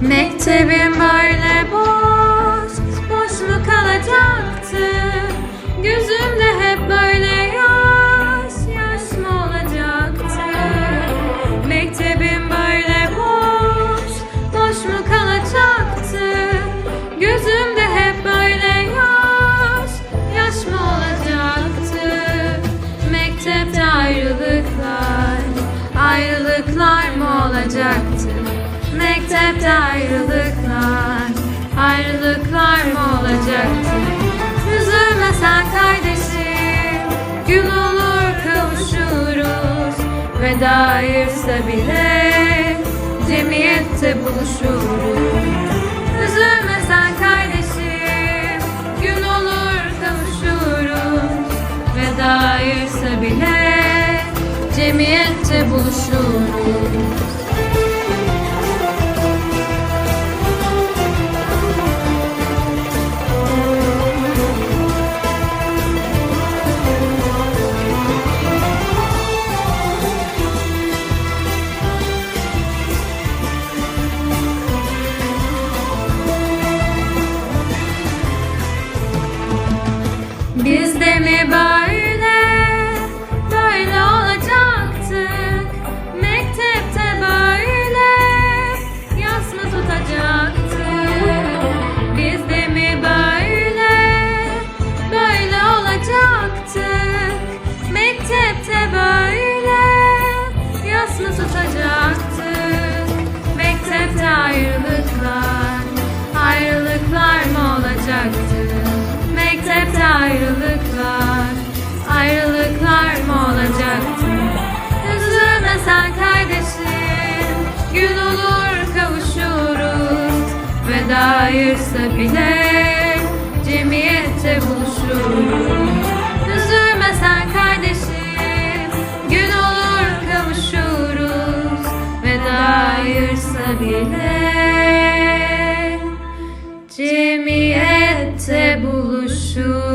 Mektebimin böyle boş, boş mu kalacaktı? Gözümde hep böyle yaş, yaş mı olacaktı? Mektebim böyle boş, boş mu kalacaktı? Gözümde hep böyle yaş, yaş mı olacaktı? Mektepte ayrılıklar, ayrılıklar mı olacaktı? Mektepte ayrılıklar, ayrılıklar mı olacaktı? Üzülme sen kardeşim, gün olur kavuşuruz. Veda ayırsa bile cemiyette buluşuruz. Üzülme sen kardeşim, gün olur kavuşuruz. Veda ayırsa bile cemiyette buluşuruz. Biz mi böyle, böyle olacaktık? Mektepte böyle, yas mı tutacaktık? Biz de mi böyle, böyle olacaktık? Mektepte böyle, yas mı tutacaktık? Mektepte ayrılıklar, ayrılıklar mı olacaktı? Mektepte ayrılıklar, ayırsa bile cemiyette buluşuruz. Üzülme sen kardeşim, gün olur kavuşuruz. Veda ayırsa bile cemiyette buluşuruz.